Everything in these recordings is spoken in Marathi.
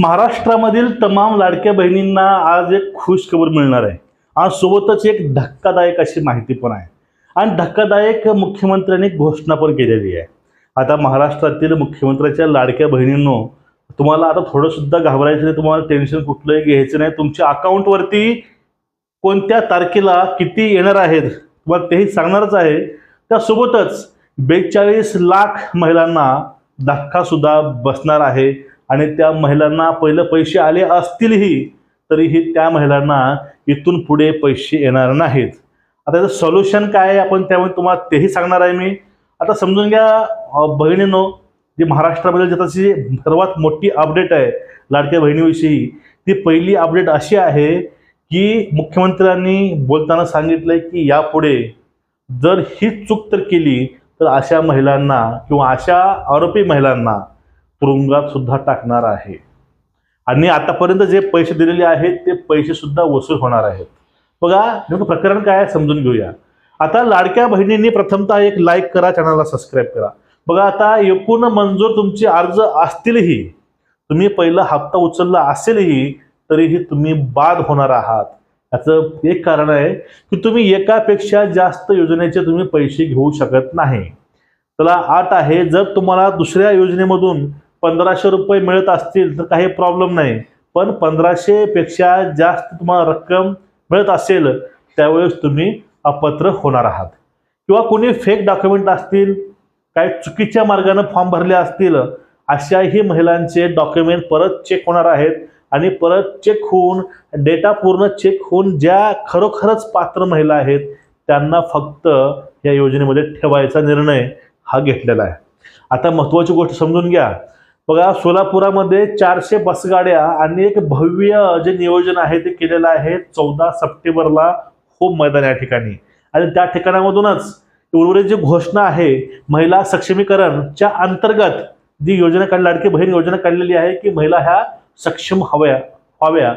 महाराष्ट्रामधील तमाम लाडक्या बहिणींना आज एक खुश खबर मिळणार आहे. आज सोबतच एक धक्कादायक अशी माहिती पण आहे. आणि धक्कादायक मुख्यमंत्र्यांनी घोषणा पण केलेली आहे. आता महाराष्ट्रातील मुख्यमंत्र्याच्या लाडक्या बहिणींनो तुम्हाला आता थोडंसुद्धा घाबरायचं नाही तुम्हाला टेन्शन कुठलंही घ्यायचं नाही. तुमच्या अकाउंटवरती कोणत्या तारखेला किती येणार आहेत तुम्हाला तेही सांगणारच आहे. त्यासोबतच बेचाळीस लाख महिलांना धक्कासुद्धा बसणार आहे. आणि त्या महिलांना पहिलं पैसे आले असतीलही तरीही त्या महिलांना इथून पुढे पैसे येणार नाहीत. आता याचं सोल्युशन काय आहे? आपण त्यामुळे तुम्हाला तेही सांगणार आहे मी. आता समजून घ्या बहिणीनो बहिणींनो जी महाराष्ट्रामध्ये त्याची सर्वात मोठी अपडेट आहे लाडक्या बहिणीविषयी ती पहिली अपडेट अशी आहे की मुख्यमंत्र्यांनी बोलताना सांगितलंय की यापुढे जर ही चूक तर केली तर अशा महिलांना किंवा अशा आरोपी महिलांना तुरुंगात सुद्धा टाकणार आहे. आणि आतापर्यंत जे पैसे दिलेले आहेत ते पैसे सुद्धा वसूल होणार आहेत. बघा नेमकं प्रकरण काय आहे समजून घेऊया. आता लाडक्या बहिणींनी प्रथमतः एक लाईक करा चॅनलला सबस्क्राईब करा. बघा आता एकूण मंजूर तुमचे अर्ज असतीलही तुम्ही पहिला हप्ता उचलला असेलही तरीही तुम्ही बाद होणार आहात. याचं एक कारण आहे की तुम्ही एकापेक्षा जास्त योजनेचे तुम्ही पैसे घेऊ शकत नाही. त्याला आठ आहे जर तुम्हाला दुसऱ्या योजनेमधून पंधराशे रुपये मिळत असतील तर काही प्रॉब्लेम नाही. पण पंधराशे पेक्षा जास्त तुम्हाला रक्कम मिळत असेल त्यावेळेस तुम्ही अपात्र होणार आहात. किंवा कोणी फेक डॉक्युमेंट असतील काही चुकीच्या मार्गाने फॉर्म भरले असतील अशाही महिलांचे डॉक्युमेंट परत चेक होणार आहेत आणि परत चेक होऊन डेटा पूर्ण चेक होऊन ज्या खरोखरच पात्र महिला आहेत त्यांना फक्त या योजनेमध्ये ठेवायचा निर्णय हा घेतलेला आहे. आता महत्त्वाची गोष्ट समजून घ्या. बघा सोलापुरामध्ये चारशे बसगाड्या आणि एक भव्य जे नियोजन आहे ते केलेलं आहे चौदा सप्टेंबरला होम मैदान या ठिकाणी. आणि त्या ठिकाणामधूनच उर्वरित जी घोषणा आहे महिला सक्षमीकरणच्या अंतर्गत जी योजना काढली लाडकी बहीण योजना काढलेली आहे की महिला ह्या सक्षम हव्या व्हाव्या.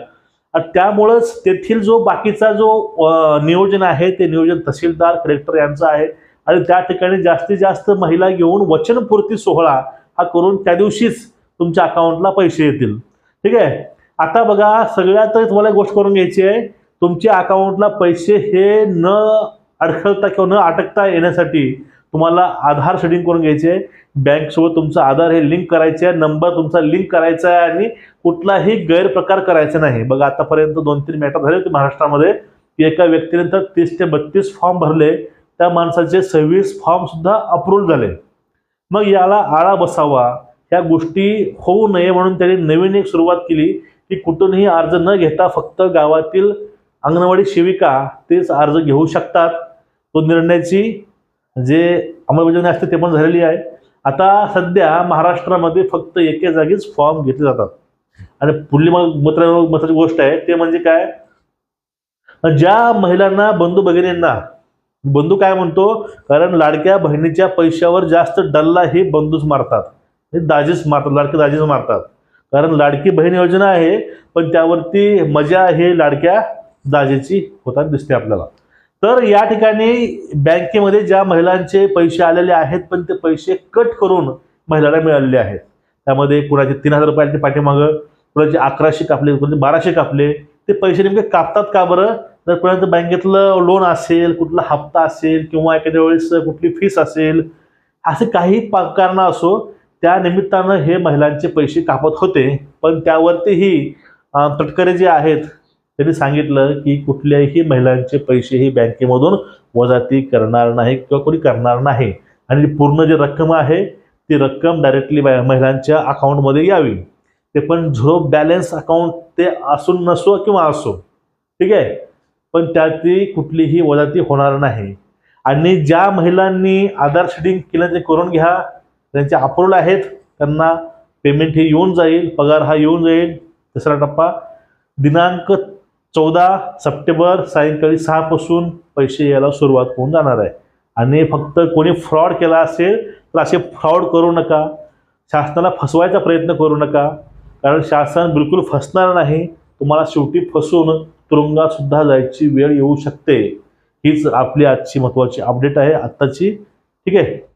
आणि त्यामुळंच तेथील जो बाकीचा जो नियोजन आहे ते नियोजन तहसीलदार कलेक्टर यांचं आहे. आणि त्या ठिकाणी जास्तीत जास्त महिला घेऊन वचनपूर्ती सोहळा हा करून त्या दिवशीच तुमच्या अकाउंटला पैसे येतील. ठीक आहे? आता बघा सगळ्यात तुम्हाला एक गोष्ट करून घ्यायची आहे. तुमच्या अकाउंटला पैसे हे न अडखळता किंवा न अटकता येण्यासाठी तुम्हाला आधार शेडिंग करून घ्यायचे आहे. बँकसोबत तुमचं आधार हे लिंक करायचे आहे. नंबर तुमचा लिंक करायचा आहे आणि कुठलाही गैरप्रकार करायचा नाही. बघा आतापर्यंत दोन तीन मॅटर झाले होते महाराष्ट्रामध्ये. की एका व्यक्तीने तर तीस ते बत्तीस फॉर्म भरले. त्या माणसाचे सव्वीस फॉर्म सुद्धा अप्रूव्ह झाले. मग याला आळा बसावा. ह्या गोष्टी होऊ नये म्हणून त्यांनी नवीन एक सुरुवात केली की कुठूनही अर्ज न घेता फक्त गावातील अंगणवाडी सेविका तेच अर्ज घेऊ शकतात. तो निर्णयाची जे अंमलबजावणी असते ते पण झालेली आहे. आता सध्या महाराष्ट्रामध्ये फक्त एके जागीच फॉर्म घेतले जातात. आणि पुढली मग मत्र महत्वाची गोष्ट आहे ते म्हणजे काय? ज्या महिलांना बंधू भगिनींना बंधू काय म्हणतो कारण लाडक्या बहिणीच्या पैशावर जास्त डल्ला हे बंधूच मारतात. हे दाजीच मारतात लाडके दाजीच मारतात. कारण लाडकी बहीण योजना आहे पण त्यावरती मजा हे लाडक्या दाजीची होताना दिसते आपल्याला. तर या ठिकाणी बँकेमध्ये ज्या महिलांचे पैसे आलेले आहेत पण ते पैसे कट करून महिलांना मिळालेले आहेत. त्यामध्ये कुणाचे तीन हजार रुपयाचे पाठीमागं कुणाचे अकराशे कापले कुणाचे बाराशे कापले ते पैसे नेमके कापतात का बरं? जर कोणाचं बँकेतलं लोन असेल कुठला हप्ता असेल किंवा एखाद्या वेळेस कुठली फीस असेल असे काही पा कारणं असो त्या निमित्तानं हे महिलांचे पैसे कापत होते. पण त्यावरतीही तटकरे जे आहेत त्यांनी सांगितलं की कुठल्याही महिलांचे पैसे ही बँकेमधून वजाती करणार नाही किंवा कोणी करणार नाही. आणि पूर्ण जी रक्कम आहे ती रक्कम डायरेक्टली महिलांच्या अकाउंटमध्ये यावी. ते पण झिरो बॅलन्स अकाउंट ते असून नसो किंवा असो. ठीक आहे? पण त्याची कुठलीही वजाती होणार नाही. आणि ज्या महिलांनी आधार शेडिंग केलं ते करून घ्या त्यांचे अप्रूव्हल आहेत त्यांना पेमेंट हे येऊन जाईल पगार हा येऊन जाईल. तिसरा टप्पा दिनांक चौदा सप्टेंबर सायंकाळी सहापासून पैसे यायला सुरुवात होऊन जाणार आहे. आणि फक्त कोणी फ्रॉड केला असेल तर असे फ्रॉड करू नका. शासनाला फसवायचा प्रयत्न करू नका. कारण शासन बिलकुल फसणार नाही. तुम्हाला शेवटी फसवून तुरुंगात सुद्धा जायची वेळ येऊ शकते हीच आपली आजची महत्त्वाची अपडेट आहे. आत्ताची ठीक आहे?